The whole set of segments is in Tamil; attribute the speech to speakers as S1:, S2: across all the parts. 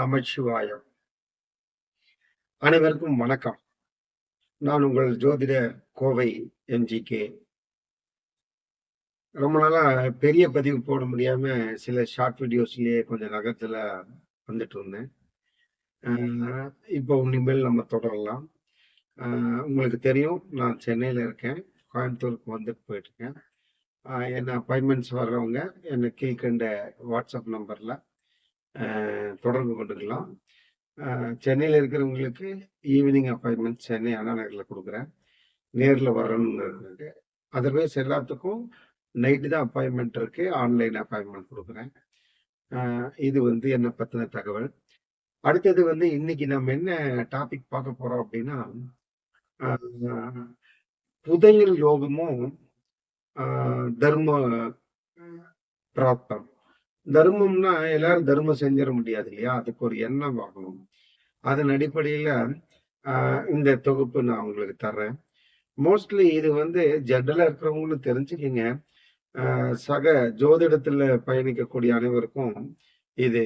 S1: நமச்சிவாயம். அனைவருக்கும் வணக்கம். நான் உங்கள் ஜோதிட கோவை எம்ஜிகே ரொம்ப நாளா பெரிய பதிவு போட முடியாம சில ஷார்ட் வீடியோஸ்லயே கொஞ்சம் நகரத்துல வந்துட்டு இருந்தேன். இப்போ இனிமேல் நம்ம தொடரலாம். உங்களுக்கு தெரியும் நான் சென்னையில இருக்கேன். கோயம்புத்தூருக்கு வந்துட்டு போயிட்டு இருக்கேன். என்ன அப்பாயின்மெண்ட்ஸ் வர்றவங்க என்னை கீழ்கண்ட வாட்ஸ்அப் நம்பர்ல தொடர்பு கொண்டுக்கலாம். சென்னையில் இருக்கிறவங்களுக்கு ஈவினிங் அப்பாயின்மெண்ட் சென்னை அண்ணா நகரில் கொடுக்குறேன். நேரில் வரணும்னு இருக்கு அதர்வைஸ் எல்லாத்துக்கும் நைட்டு தான் அப்பாயின்மெண்ட் இருக்கு. ஆன்லைன் அப்பாயின்மெண்ட் கொடுக்குறேன். இது வந்து என்னை பற்றின தகவல்? அடுத்தது வந்து இன்னைக்கு நம்ம என்ன டாபிக் பார்க்க போகிறோம் அப்படின்னா புதையல் யோகமும் தர்ம பிராப்தம். தர்மம்னா எல்லாரும் தர்மம் செஞ்சிட முடியாது இல்லையா? அதுக்கு ஒரு எண்ணம் வாங்கணும். அதன் அடிப்படையில ஆஹ் இந்த தொகுப்பு நான் உங்களுக்கு தர்றேன். மோஸ்ட்லி இது வந்து ஜென்ரலா இருக்கிறவங்களும் தெரிஞ்சுக்கிங்க. சக ஜோதிடத்துல பயணிக்கக்கூடிய அனைவருக்கும் இது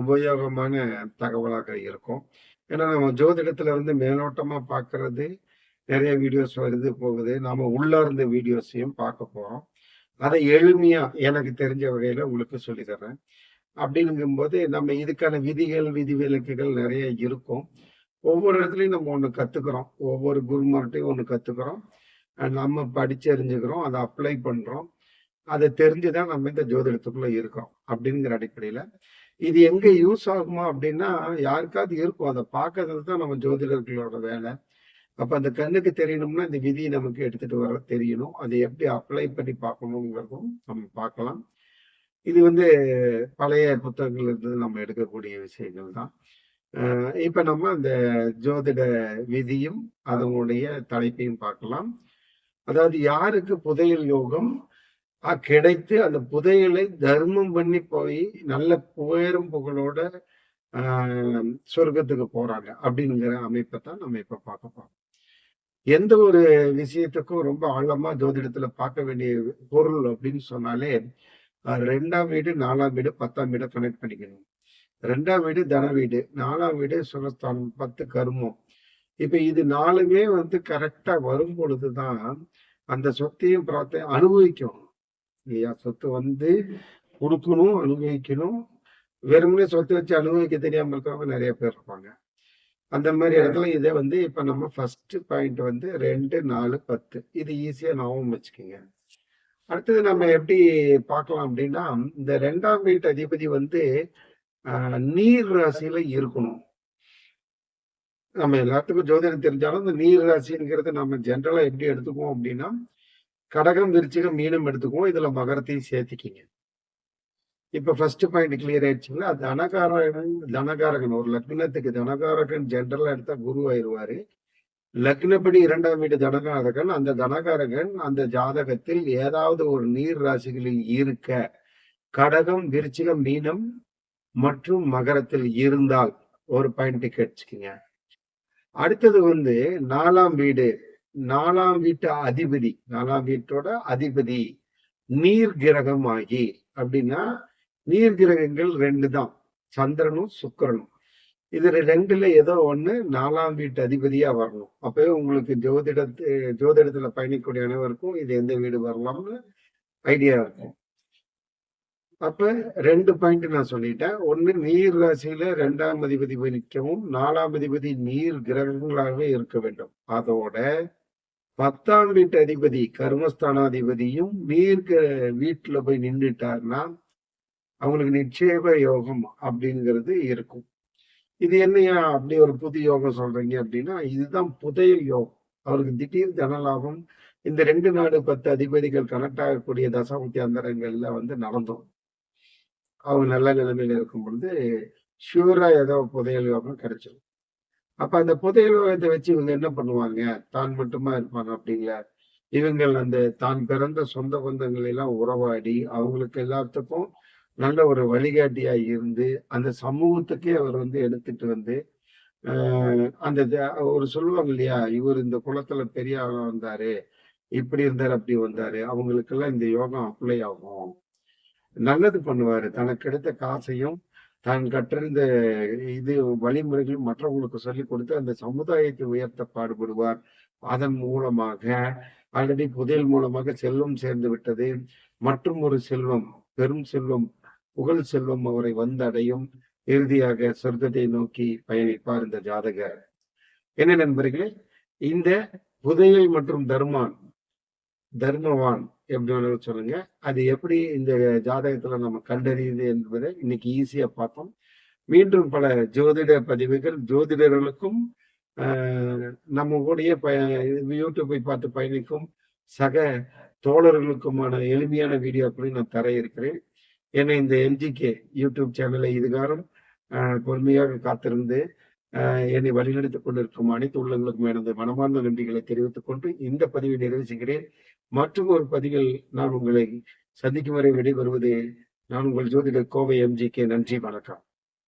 S1: உபயோகமான தகவலாக இருக்கும். ஏன்னா நம்ம ஜோதிடத்துல வந்து மேலோட்டமா பார்க்கிறது நிறைய வீடியோஸ் வருது போகுது. நாம உள்ளார்ந்த வீடியோஸையும் பார்க்க போறோம். அதை எளிமையா எனக்கு தெரிஞ்ச வகையில உங்களுக்கு சொல்லி தர்றேன். அப்படிங்கும்போது நம்ம இதுக்கான விதிகள் விதிவிலக்குகள் நிறைய இருக்கும். ஒவ்வொரு இடத்துலையும் நம்ம ஒன்று கத்துக்கிறோம். ஒவ்வொரு குருமார்ட்டையும் ஒன்று கத்துக்கிறோம். நம்ம படிச்சு அறிஞ்சுக்கிறோம். அதை அப்ளை பண்றோம். அதை தெரிஞ்சுதான் நம்ம இந்த ஜோதிடத்துக்குள்ள இருக்கிறோம் அப்படிங்கிற அடிப்படையில. இது எங்க யூஸ் ஆகுமா அப்படின்னா யாருக்காவது இருக்கும். அதை பார்க்கறது தான் நம்ம ஜோதிடர்களோட வேலை. அப்ப அந்த கண்ணுக்கு தெரியணும்னா இந்த விதி நமக்கு எடுத்துட்டு வர தெரியணும். அதை எப்படி அப்ளை பண்ணி பார்க்கணுங்கிறதும் நம்ம பார்க்கலாம். இது வந்து பழைய புத்தகங்கள் இருந்து நம்ம எடுக்கக்கூடிய விஷயங்கள் தான். இப்ப நம்ம அந்த ஜோதிட விதியும் அதனுடைய தலைப்பையும் பார்க்கலாம். அதாவது யாருக்கு புதையல் யோகம்? கிடைத்து அந்த புதையலை தர்மம் பண்ணி போய் நல்ல புயரும் புகழோட ஆஹ் சொர்க்கத்துக்கு போறாங்க. அப்படிங்கிற அமைப்பை தான் நம்ம இப்ப பார்க்க போறோம். எந்த ஒரு விஷயத்துக்கும் ரொம்ப ஆழமா ஜோதிடத்துல பார்க்க வேண்டிய பொருள் அப்படின்னு சொன்னாலே ரெண்டாம் வீடு நாலாம் வீடு பத்தாம் வீடை கனெக்ட் பண்ணிக்கணும். ரெண்டாம் வீடு தன வீடு. நாலாம் வீடு சுகஸ்தானம் பத்து கர்மம். இப்ப இது நாலுமே வந்து கரெக்டா வரும் பொழுதுதான் அந்த சொத்தையும் பிரார்த்தையும் அனுபவிக்கும். இல்லையா சொத்து வந்து கொடுக்கணும் அனுபவிக்கணும். வெறுமனே சொத்து வச்சு அனுபவிக்க தெரியாம இருக்கிறவங்க நிறைய பேர் இருப்பாங்க. அந்த மாதிரி இடத்துல இதை வந்து இப்ப நம்ம ஃபர்ஸ்ட் பாயிண்ட் வந்து ரெண்டு நாலு பத்து. இது ஈஸியா ஞாபகம் வச்சுக்கோங்க. அடுத்தது நம்ம எப்படி பார்க்கலாம் அப்படின்னா இந்த ரெண்டாம் வீட்டு அதிபதி வந்து நீர் ராசியில இருக்கணும். நம்ம எல்லாத்துக்கும் ஜோதிடம் தெரிஞ்சாலும் இந்த நீர் ராசிங்கிறது நம்ம ஜென்ரலா எப்படி எடுத்துக்குவோம் அப்படின்னா கடகம் விருச்சிகம் மீனம் எடுத்துக்குவோம். இதுல மகரத்தையும் சேர்த்துக்கிங்க. இப்ப ஃபர்ஸ்ட் பாயிண்ட் கிளியர் ஆயிடுச்சுங்களா? தனகாரகன் தனகாரகன் ஒரு லக்னத்துக்கு தனகாரகன் ஜென்ரலா எடுத்தா குரு ஆயிருவாரு. லக்னப்படி இரண்டாம் வீடு தனகாரகன் அந்த தனகாரகன் அந்த ஜாதகத்தில் ஏதாவது ஒரு நீர் ராசிகளில் இருக்க கடகம் விருச்சிகம் மீனம் மற்றும் மகரத்தில் இருந்தால் ஒரு பாயிண்ட் கேட்டுச்சுக்கீங்க. அடுத்தது வந்து நாலாம் வீடு நாலாம் வீட்டு அதிபதி நாலாம் வீட்டோட அதிபதி நீர் கிரகம் ஆகி அப்படின்னா நீர் கிரகங்கள் ரெண்டு தான் சந்திரனும் சுக்கரனும். இது ரெண்டுல ஏதோ ஒண்ணு நாலாம் வீட்டு அதிபதியா வரணும். அப்பவே உங்களுக்கு ஜோதிடத்து ஜோதிடத்துல பயணிக்கக்கூடிய அனைவருக்கும் இது எந்த வீடு வரலாம்னு ஐடியா இருக்கும். அப்ப ரெண்டு பாயிண்ட் நான் சொல்லிட்டேன். ஒண்ணு நீர் ராசியில ரெண்டாம் அதிபதி நிற்கவும் நாலாம் அதிபதி நீர் கிரகங்களாகவே இருக்க வேண்டும். அதோட பத்தாம் வீட்டு அதிபதி கர்மஸ்தானாதிபதியும் நீர் வீட்டுல போய் நின்றுட்டாருன்னா அவங்களுக்கு நிச்சயக யோகம் அப்படிங்கிறது இருக்கும். இது என்னையா அப்படி ஒரு புது யோகம் சொல்றீங்க அப்படின்னா இதுதான் புதையல் யோகம். அவருக்கு திடீர் தனலாபம் இந்த ரெண்டு நாடு பத்து அதிபதிகள் கனெக்ட் ஆகக்கூடிய தசாபத்தி அந்தரங்கள்ல வந்து நடந்தோம். அவங்க நல்ல நிலைமையில இருக்கும் பொழுது ஷூரா ஏதோ புதையல் யோகம் கிடைச்சிடும் அப்ப அந்த புதையல் யோகத்தை வச்சு இவங்க என்ன பண்ணுவாங்க? தான் மட்டுமா இருப்பாங்க அப்படிங்கள? இவங்கள் அந்த தான் பிறந்த சொந்த பந்தங்கள் எல்லாம் உறவாடி அவங்களுக்கு எல்லாத்துக்கும் நல்ல ஒரு வழிகாட்டியா இருந்து அந்த சமூகத்துக்கே அவர் வந்து எடுத்துட்டு வந்து ஆஹ் அந்த ஒரு சொல்லுவாங்க இல்லையா இவர் இந்த குளத்துல பெரிய ஆளா வந்தாரு இப்படி இருந்தார் அப்படி வந்தாரு அவங்களுக்கெல்லாம் இந்த யோகம் அப்ளை ஆகும். நல்லது பண்ணுவாரு தனக்கு கிடைத்த காசையும் தான் கற்றிருந்த இது வழிமுறைகளும் மற்றவங்களுக்கு சொல்லிக் கொடுத்து அந்த சமுதாயத்தை உயர்த்த பாடுபடுவார். அதன் மூலமாக ஆல்ரெடி புதையல் மூலமாக செல்வம் சேர்ந்து விட்டது. மற்றும் ஒரு செல்வம் பெரும் செல்வம் புகழ் செல்வம் அவரை வந்தடையும். இறுதியாக சொர்க்கத்தை நோக்கி பயணிப்பார் இந்த ஜாதகர். என்ன நண்பர்களே இந்த புதையல் மற்றும் தர்மான் தர்மவான் எப்படி வேணாலும் சொல்லுங்க. அது எப்படி இந்த ஜாதகத்துல நம்ம கண்டறியுது என்பதை இன்னைக்கு ஈஸியா பார்த்தோம் மீண்டும் பல ஜோதிட பதிவுகள் ஜோதிடர்களுக்கும் ஆஹ், நம்ம கூடயே ப யூடியூப்பை பார்த்து பயணிக்கும் சக தோழர்களுக்குமான எளிமையான வீடியோக்களையும் நான் தர இருக்கிறேன். ஏன்னா இந்த எம்ஜிகே யூடியூப் சேனலை இதுகாரம் பொறுமையாக காத்திருந்து என்னை வழிநடத்திக் கொண்டிருக்கும் அனைத்து உள்ளங்களுக்கும் எனது மனமார்ந்த நன்றிகளை தெரிவித்துக் கொண்டு இந்த பதிவை நிறைவு செய்கிறேன். மற்றும் ஒரு பதிவில் நான் உங்களை சந்திக்கும் வரை விடைபெறுவது நான் உங்கள் ஜோதிடர் கோவை எம்ஜிகே நன்றி வணக்கம்.